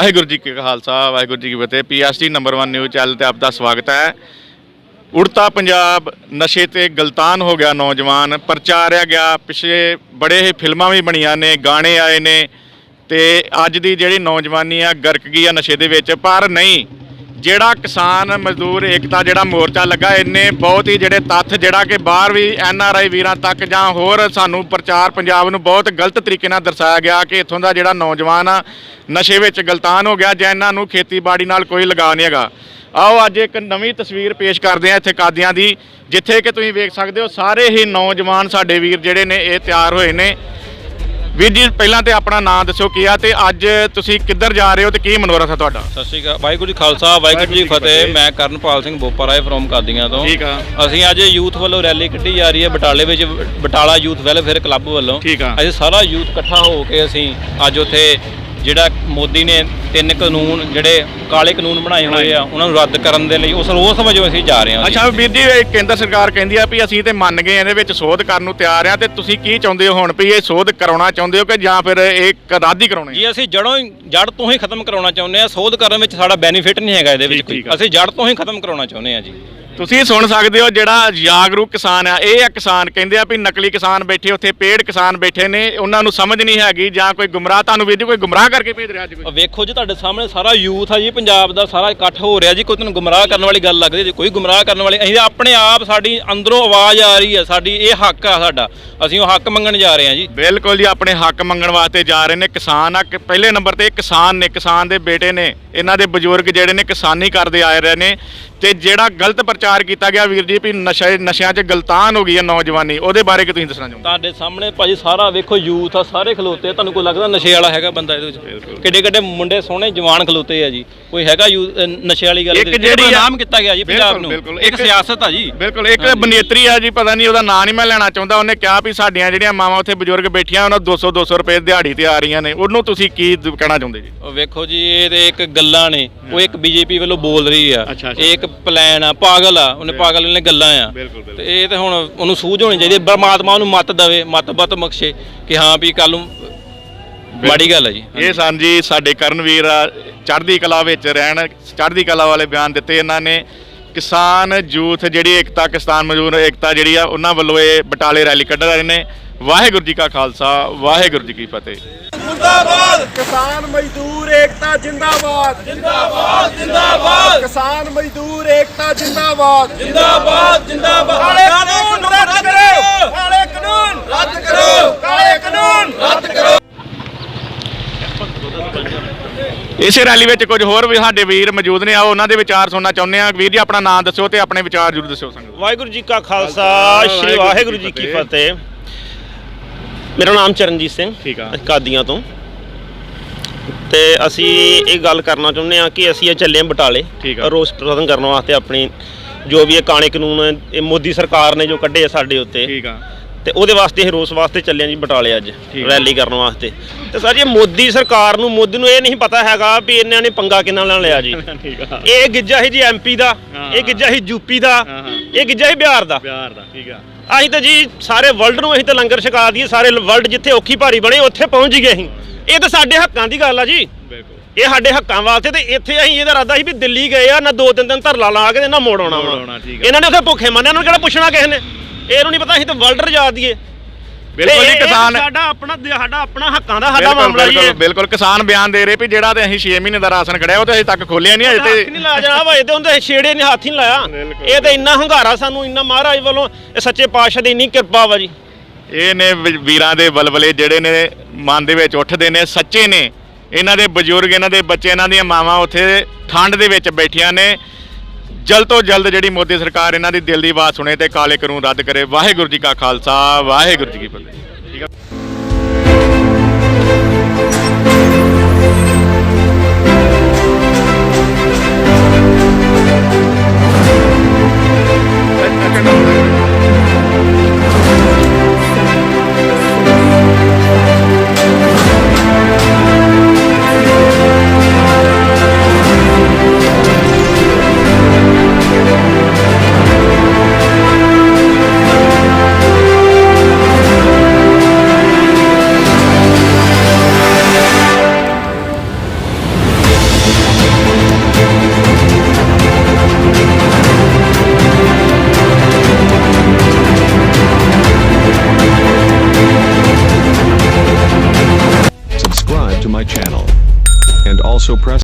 ਵਾਹਿਗੁਰੂ ਜੀ ਕੀ ਖਾਲਸਾ, ਵਾਹਿਗੁਰੂ ਜੀ ਕੀ ਫਤਿਹ। PST number 1 news channel ਤੇ ਆਪ ਦਾ ਸਵਾਗਤ ਹੈ। ਉੜਤਾ ਪੰਜਾਬ ਨਸ਼ੇ ਤੇ ਗਲਤਾਨ ਹੋ ਗਿਆ ਨੌਜਵਾਨ ਪ੍ਰਚਾਰਿਆ ਗਿਆ। ਪਿਛਲੇ ਬੜੇ ਹੀ ਫਿਲਮਾਂ ਵੀ ਬਣੀਆਂ ਨੇ, ਗਾਣੇ ਆਏ ਨੇ ਤੇ ਅੱਜ ਦੀ ਜਿਹੜੀ ਨੌਜਵਾਨੀ ਆ, ਗਰਕ ਗਈ ਆ ਨਸ਼ੇ ਦੇ ਵਿੱਚ। ਪਰ ਨਹੀਂ ਜਿਹੜਾ ਕਿਸਾਨ ਮਜ਼ਦੂਰ ਏਕਤਾ ਜਿਹੜਾ ਮੋਰਚਾ ਲੱਗਾ ਇਹਨੇ ਬਹੁਤ ਹੀ ਜਿਹੜੇ ਤੱਥ ਜਿਹੜਾ ਕਿ ਬਾਹਰ ਵੀ ਐਨ ਆਰ ਆਈ ਵੀਰਾਂ ਤੱਕ ਜਾਂ ਹੋਰ ਸਾਨੂੰ ਪ੍ਰਚਾਰ ਪੰਜਾਬ ਨੂੰ ਬਹੁਤ ਗਲਤ ਤਰੀਕੇ ਨਾਲ ਦਰਸਾਇਆ ਗਿਆ ਕਿ ਇੱਥੋਂ ਦਾ ਜਿਹੜਾ ਨੌਜਵਾਨ ਆ, ਨਸ਼ੇ ਵਿੱਚ ਗਲਤਾਨ ਹੋ ਗਿਆ, ਜਾਂ ਇਹਨਾਂ ਨੂੰ ਖੇਤੀਬਾੜੀ ਨਾਲ ਕੋਈ ਲਗਾਅ ਨਹੀਂ ਹੈਗਾ। ਆਓ ਅੱਜ ਇੱਕ ਨਵੀਂ ਤਸਵੀਰ ਪੇਸ਼ ਕਰਦੇ ਆ ਇੱਥੇ ਕਾਦੀਆਂ ਦੀ, ਜਿੱਥੇ ਕਿ ਤੁਸੀਂ ਵੇਖ ਸਕਦੇ ਹੋ ਸਾਰੇ ਹੀ ਨੌਜਵਾਨ ਸਾਡੇ ਵੀਰ ਜਿਹੜੇ ਨੇ ਇਹ ਤਿਆਰ ਹੋਏ ਨੇ। ਵੀਰ ਜੀ ਪਹਿਲਾਂ ਤੇ ਆਪਣਾ ਨਾਮ ਦੱਸੋ ਕੀ ਆ ਤੇ ਅੱਜ ਤੁਸੀਂ ਕਿੱਧਰ ਜਾ ਰਹੇ ਹੋ ਤੇ ਕੀ ਮਨੋਰਥ ਹੈ ਤੁਹਾਡਾ? ਸਤਿ ਸ਼੍ਰੀ ਅਕਾਲ ਵਾਹਿਗੁਰੂ ਜੀ ਖਾਲਸਾ ਵਾਹਿਗੁਰੂ ਜੀ ਫਤਿਹ। ਮੈਂ ਕਰਨਪਾਲ ਸਿੰਘ ਬੋਪਾਰਾਏ ਫਰੋਮ ਕਾਦੀਆਂ ਤੋਂ। ਠੀਕ ਆ। ਅਸੀਂ ਅੱਜ ਯੂਥ ਵੱਲੋਂ ਰੈਲੀ ਕੱਢੀ ਜਾ ਰਹੀ ਹੈ ਬਟਾਲੇ ਵਿੱਚ ਬਟਾਲਾ ਯੂਥ ਵੈਲਫੇਅਰ ਕਲੱਬ ਵੱਲੋਂ। ਠੀਕ ਆ। ਅਸੀਂ ਸਾਰਾ ਯੂਥ ਇਕੱਠਾ ਹੋ ਕੇ ਅਸੀਂ ਅੱਜ ਉੱਥੇ ਜਿਹੜਾ ਮੋਦੀ ਨੇ ਤਿੰਨ ਕਾਨੂੰਨ ਜਿਹੜੇ ਕਾਲੇ ਕਾਨੂੰਨ ਬਣਾਏ ਹੋਏ ਆ ਉਹਨਾਂ ਨੂੰ ਰੱਦ ਕਰਨ ਦੇ ਲਈ ਉਸ ਰੋਸ ਵਜੋਂ ਅਸੀਂ ਜਾ ਰਹੇ ਹਾਂ। ਅੱਛਾ ਵੀਰ ਜੀ ਇਹ ਕੇਂਦਰ ਸਰਕਾਰ ਕਹਿੰਦੀ ਆ ਵੀ ਅਸੀਂ ਤੇ ਮੰਨ ਗਏ ਇਹਦੇ ਵਿੱਚ ਸੋਧ ਕਰਨ ਨੂੰ ਤਿਆਰ ਆ ਤੇ ਤੁਸੀਂ ਕੀ ਚਾਹੁੰਦੇ ਹੋ ਹੁਣ ਵੀ ਇਹ ਸੋਧ ਕਰਾਉਣਾ ਚਾਹੁੰਦੇ ਹੋ ਕਿ ਜਾਂ ਫਿਰ ਇਹ ਰੱਦ ਹੀ ਕਰਾਉਣੇ? ਜੀ ਅਸੀਂ ਜੜੋਂ ਹੀ ਜੜ ਤੋਂ ਹੀ ਖਤਮ ਕਰਾਉਣਾ ਚਾਹੁੰਦੇ ਆ ਸੋਧ ਕਰਨ ਵਿੱਚ ਸਾਡਾ ਬੈਨੀਫਿਟ ਨਹੀਂ ਹੈਗਾ ਇਹਦੇ ਵਿੱਚ ਕੋਈ। ਅਸੀਂ ਜੜ ਤੋਂ ਹੀ ਖਤਮ ਕਰਾਉਣਾ ਚਾਹੁੰਦੇ ਆ ਜੀ ਤੁਸੀਂ ਸੁਣ ਸਕਦੇ ਹੋ ਜਿਹੜਾ ਜਾਗਰੂਕ ਕਿਸਾਨ ਆ ਇਹ ਆ ਕਿਸਾਨ ਕਹਿੰਦੇ ਆ ਵੀ ਨਕਲੀ ਕਿਸਾਨ ਬੈਠੇ ਉੱਥੇ ਪੇੜ ਕਿਸਾਨ ਬੈਠੇ ਨੇ ਉਹਨਾਂ ਨੂੰ ਸਮਝ ਨਹੀਂ ਹੈਗੀ ਜਾਂ ਕੋਈ ਗੁੰਮਰਾਹ ਤੁਹਾਨੂੰ ਵੀਰ ਜੀ ਕੋਈ ਗੁੰਮਰਾਹ ਕਰਕੇ ਭੇਜ ਰਿਹਾ ਅੱਜ ਕੋਈ? ਵੇਖੋ ਜੀ ਤੁਹਾਡੇ ਸਾਹਮਣੇ ਸਾਰਾ ਯੂਥ ਆ ਜੀ ਪੰਜਾਬ ਦਾ ਸਾਰਾ ਇਕੱਠ ਹੋ ਰਿਹਾ ਜੀ ਕੋਈ ਤੁਹਾਨੂੰ ਗੁੰਮਰਾਹ ਕਰਨ ਵਾਲੀ ਗੱਲ ਲੱਗਦੀ ਜੀ ਕੋਈ ਗੁੰਮਰਾਹ ਕਰਨ ਵਾਲੀ ਅਸੀਂ ਆਪਣੇ ਆਪ ਸਾਡੀ ਅੰਦਰੋਂ ਆਵਾਜ਼ ਆ ਰਹੀ ਹੈ ਸਾਡੀ ਇਹ ਹੱਕ ਆ ਸਾਡਾ ਅਸੀਂ ਉਹ ਹੱਕ ਮੰਗਣ ਜਾ ਰਹੇ ਹਾਂ ਜੀ। ਬਿਲਕੁਲ ਜੀ ਆਪਣੇ ਹੱਕ ਮੰਗਣ ਵਾਸਤੇ ਜਾ ਰਹੇ ਨੇ ਕਿਸਾਨ ਆ ਪਹਿਲੇ ਨੰਬਰ ਤੇ ਕਿਸਾਨ ਨੇ ਕਿਸਾਨ ਦੇ ਬੇਟੇ ਨੇ ਇਹਨਾਂ ਦੇ ਬਜ਼ੁਰਗ ਜਿਹੜੇ ਨੇ ਕਿਸਾਨੀ ਕਰਦੇ ਆਏ ਰਹੇ ਨੇ ਤੇ ਜਿਹੜਾ ਗਲਤ ਪ੍ਰਚਾਰ ਕੀਤਾ ਗਿਆ ਵੀਰ ਜੀ ਵੀ ਨਸ਼ੇ ਨਸ਼ਿਆਂ 'ਚ ਗਲਤਾਨ ਹੋ ਗਈ ਹੈ ਨੌਜਵਾਨੀ ਉਹਦੇ ਬਾਰੇ ਕਿ ਤੁਸੀਂ ਦੱਸਣਾ ਚਾਹੁੰਦੇ ਤੁਹਾਡੇ ਸਾਹਮਣੇ ਭਾਜੀ ਸਾਰਾ ਵੇਖੋ ਯੂਥ ਆ ਸਾਰੇ ਖਲੋਤੇ ਤੁਹਾਨੂੰ ਕੋਈ ਲੱਗਦਾ ਨਸ਼ੇ ਵਾਲਾ ਹੈਗਾ ਬੰਦਾ ਇਹਦੇ ਵਿੱਚ? ਕਿੱਡੇ ਕਿੱਡੇ ਮੁੰਡੇ ਸੋਹਣੇ ਜਵਾਨ ਖਲੋਤੇ ਆ ਜੀ। ਕੋਈ ਹੈਗਾ ਨਸ਼ੇ ਵਾਲੀ ਗੱਲ ਇੱਕ? ਜਿਹੜੀ ਨਾਮ ਕੀਤਾ ਗਿਆ ਜੀ ਪੰਜਾਬ ਨੂੰ। ਇੱਕ ਸਿਆਸਤ ਆ ਜੀ। ਬਿਲਕੁਲ ਇੱਕ ਬਨੇਤਰੀ ਆ ਜੀ ਪਤਾ ਨਹੀਂ ਉਹਦਾ ਨਾਂ ਨਹੀਂ ਮੈਂ ਲੈਣਾ ਚਾਹੁੰਦਾ ਉਹਨੇ ਕਿਹਾ ਵੀ ਸਾਡੀਆਂ ਜਿਹੜੀਆਂ ਮਾਵਾਂ ਉੱਥੇ ਬਜ਼ੁਰਗ ਬੈਠੀਆਂ ਉਹਨਾਂ 200 200 ਰੁਪਏ ਦਿਹਾੜੀ ਤੇ ਆ ਰਹੀਆਂ ਨੇ। ਉਹਨੂੰ ਤੁਸੀਂ ਕੀ ਕਹਿਣਾ ਚਾਹੁੰਦੇ ਜੀ? ਉਹ ਵੇਖੋ ਜੀ ਇਹ ਤੇ ਇੱਕ ਗੱਲਾਂ ਨੇ। ਉਹ ਇੱਕ ਬੀਜੇਪੀ ਵੱਲੋਂ ਬੋਲ ਰਹੀ ਆ। ਇਹ ਇੱਕ ਪਲਾਨ ਆ ਪਾਗਲ ਆ ਉਹਨੇ ਪਾਗਲ ਨੇ ਗੱਲਾਂ ਆ। ਬਿਲਕੁਲ, ਬਿਲਕੁਲ। ਤੇ ਇਹ ਤੇ ਹੁਣ ਉਹਨੂੰ ਸੂਝ ਹੋਣੀ ਚਾਹੀਦੀ ਹੈ। ਪਰਮਾਤਮਾ ਉਹਨੂੰ ਮੱਤ ਦਵੇ ਮੱਤ ਬਤ ਬਖਸ਼ੇ ਕਿ ਹਾਂ ਵੀ ਕੱਲ ਨੂੰ ਮਾੜੀ ਗੱਲ ਆ ਜੀ। ਇਹ ਸਨ ਜੀ ਸਾਡੇ ਕਰਨਵੀਰ ਆ, ਚੜ੍ਹਦੀ ਕਲਾ ਵਿੱਚ ਰਹਿਣ ਚੜ੍ਹਦੀ ਕਲਾ ਵਾਲੇ ਬਿਆਨ ਦਿੱਤੇ ਇਹਨਾਂ ਨੇ। ਕਿਸਾਨ ਯੂਥ ਜਿਹੜੀ ਏਕਤਾ ਕਿਸਾਨ ਮਜ਼ਦੂਰ ਏਕਤਾ ਜਿਹੜੀ ਆ ਉਹਨਾਂ ਵੱਲੋਂ ਇਹ ਬਟਾਲੇ ਰੈਲੀ ਕੱਢ ਰਹੇ ਨੇ। ਵਾਹਿਗੁਰੂ ਜੀ ਕਾ ਖਾਲਸਾ ਵਾਹਿਗੁਰੂ ਜੀ ਕੀ ਫਤਿਹ। ਜਿੰਦਾਬਾਦ ਕਿਸਾਨ ਮਜ਼ਦੂਰ ਏਕਤਾ ਜਿੰਦਾਬਾਦ। ਜਿੰਦਾਬਾਦ ਜਿੰਦਾਬਾਦ। ਕਿਸਾਨ ਮਜ਼ਦੂਰ ਏਕਤਾ ਜਿੰਦਾਬਾਦ। ਜਿੰਦਾਬਾਦ ਜਿੰਦਾਬਾਦ। ਕਾਲੇ ਕਾਨੂੰਨ ਰੱਦ ਕਰੋ। ਕਾਲੇ ਕਾਨੂੰਨ ਰੱਦ ਕਰੋ। ਕਾਲੇ ਕਾਨੂੰਨ ਰੱਦ ਕਰੋ। ਇਸੇ ਰੈਲੀ ਵਿੱਚ ਕੁਝ ਹੋਰ ਵੀ ਸਾਡੇ ਵੀਰ ਮੌਜੂਦ ਨੇ। ਆਓ ਉਹਨਾਂ ਦੇ ਵਿਚਾਰ ਸੁਣਨਾ ਚਾਹੁੰਦੇ ਆ ਵੀਰ ਜੀ ਆਪਣਾ ਨਾਮ ਦੱਸਿਓ ਤੇ ਆਪਣੇ ਵਿਚਾਰ ਜ਼ਰੂਰ ਦੱਸਿਓ ਸੰਗਤ ਵਾਹਿਗੁਰੂ ਜੀ ਕਾ ਖਾਲਸਾ ਖਾਲਸਾ, ਸ੍ਰੀ ਵਾਹਿਗੁਰੂ ਜੀ ਕੀ ਫਤਿਹ। ਮੇਰਾ ਨਾਮ ਚਰਨਜੀਤ ਸਿੰਘ। ਠੀਕ ਆ। ਕਾਦੀਆਂ ਤੋਂ। ਤੇ ਅਸੀਂ ਇਹ ਗੱਲ ਕਰਨਾ ਚਾਹੁੰਦੇ ਆ ਕਿ ਅਸੀਂ ਇਹ ਚੱਲੇ ਹਾਂ ਬਟਾਲੇ ਠੀਕ ਆ। ਰੋਸ ਪ੍ਰਦਰਸ਼ਨ ਕਰਨ ਵਾਸਤੇ ਆਪਣੀ ਜੋ ਵੀ ਇਹ ਕਾਣੇ ਕਾਨੂੰਨ ਇਹ ਮੋਦੀ ਸਰਕਾਰ ਨੇ ਜੋ ਕੱਢੇ ਆ ਸਾਡੇ ਉੱਤੇ ਠੀਕ ਆ ਤੇ ਉਹਦੇ ਵਾਸਤੇ ਇਹ ਰੋਸ ਵਾਸਤੇ ਚੱਲੇ ਹਾਂ ਜੀ ਬਟਾਲੇ ਅੱਜ ਠੀਕ ਆ। ਰੈਲੀ ਕਰਨ ਵਾਸਤੇ ਤੇ ਸਰ ਜੀ ਮੋਦੀ ਸਰਕਾਰ ਨੂੰ ਮੋਦੀ ਨੂੰ ਇਹ ਨਹੀਂ ਪਤਾ ਹੈਗਾ ਵੀ ਇਹਨਾਂ ਨੇ ਪੰਗਾ ਕਿੰਨਾ ਨਾਲ ਲਿਆ ਜੀ ਠੀਕ ਆ ਇਹ ਗਿੱਜਾ ਸੀ ਜੀ ਐਮਪੀ ਦਾ ਹਾਂ। ਇਹ ਗਿੱਜਾ ਸੀ ਯੂਪੀ ਦਾ ਹਾਂ, ਹਾਂ। ਇਹ ਗਿੱਜਾ ਸੀ ਬਿਹਾਰ ਦਾ ਪਿਆਰ ਦਾ ਠੀਕ ਆ ਅਸੀਂ ਤਾਂ ਜੀ ਸਾਰੇ ਵਰਲਡ ਨੂੰ ਅਸੀਂ ਤਾਂ ਲੰਗਰ ਛਕਾ ਦਈਏ ਸਾਰੇ ਵਰਲਡ ਜਿੱਥੇ ਔਖੀ ਭਾਰੀ ਬਣੇ ਉੱਥੇ ਪਹੁੰਚ ਗਏ ਅਸੀਂ ਇਹ ਤਾਂ ਸਾਡੇ ਹੱਕਾਂ ਦੀ ਗੱਲ ਆ ਜੀ। ਬਿਲਕੁਲ। ਇਹ ਸਾਡੇ ਹੱਕਾਂ ਵਾਸਤੇ ਤੇ ਇੱਥੇ ਅਸੀਂ ਇਹਦਾ ਇਰਾਦਾ ਸੀ ਵੀ ਦਿੱਲੀ ਗਏ ਆ ਨਾ ਦੋ ਤਿੰਨ ਦਿਨ ਧਰਲਾ ਲਾ ਕੇ ਨਾ ਮੋੜ ਆਉਣਾ ਵਾ। ਇਹਨਾਂ ਨੇ ਉੱਥੇ ਭੁੱਖੇ ਮੰਨੇ ਇਹਨਾਂ ਨੂੰ ਕਿਹੜਾ ਪੁੱਛਣਾ ਕਿਸੇ ਨੇ? ਇਹਨੂੰ ਨਹੀਂ ਪਤਾ ਅਸੀਂ ਤਾਂ ਵਰਲਡ ਰਜਾ ਦਈਏ ਬਿਲਕੁਲ ਜੀ ਕਿਸਾਨ ਸਾਡਾ ਆਪਣਾ ਸਾਡਾ ਆਪਣਾ ਹੱਕਾਂ ਦਾ ਸਾਡਾ ਮਾਮਲਾ ਜੀ ਬਿਲਕੁਲ ਕਿਸਾਨ ਬਿਆਨ ਦੇ ਰਹੇ ਵੀ ਜਿਹੜਾ ਤੇ ਅਸੀਂ 6 ਮਹੀਨੇ ਦਾ ਰਾਸ਼ਨ ਖੜਿਆ ਉਹ ਤੇ ਅਜੇ ਤੱਕ ਖੋਲਿਆ ਨਹੀਂ ਅਜੇ ਤੇ ਨਹੀਂ ਲਾਇਆ ਜਨਾਬ ਅਜੇ ਤੇ ਉਹਦੇ ਛੇੜੇ ਨੇ ਹੱਥ ਹੀ ਲਾਇਆ। ਇਹ ਤੇ ਇੰਨਾ ਹੰਗਾਰਾ ਸਾਨੂੰ ਇੰਨਾ ਮਹਾਰਾਜ ਵੱਲੋਂ ਇਹ ਸੱਚੇ ਪਾਤਸ਼ਾਹ ਦੀ ਇੰਨੀ ਕਿਰਪਾ ਵਾ ਜੀ। ਇਹ ਨੇ ਵੀ- ਵੀਰਾਂ ਦੇ ਬਲਬਲੇ ਜਿਹੜੇ ਨੇ ਮਨ ਦੇ ਵਿੱਚ ਉੱਠਦੇ ਨੇ, ਸੱਚੇ ਨੇ। ਇਹਨਾਂ ਦੇ ਬਜ਼ੁਰਗ, ਇਹਨਾਂ ਦੇ ਬੱਚੇ, ਇਹਨਾਂ ਦੀਆਂ ਮਾਵਾਂ ਉੱਥੇ ਠੰਡ ਦੇ ਵਿੱਚ ਬੈਠੀਆਂ ਨੇ। ਜਲਦ ਤੋਂ ਜਲਦ ਜਿਹੜੀ ਮੋਦੀ ਸਰਕਾਰ ਇਹਨਾਂ ਦੀ ਦਿਲ ਦੀ ਆਵਾਜ਼ ਸੁਣੇ ਤੇ ਕਾਲੇ ਕਾਨੂੰਨ ਰੱਦ ਕਰੇ। ਵਾਹਿਗੁਰੂ ਜੀ ਕਾ ਖਾਲਸਾ, ਵਾਹਿਗੁਰੂ ਜੀ ਕੀ ਫਤਿਹ। ਠੀਕ ਆ also press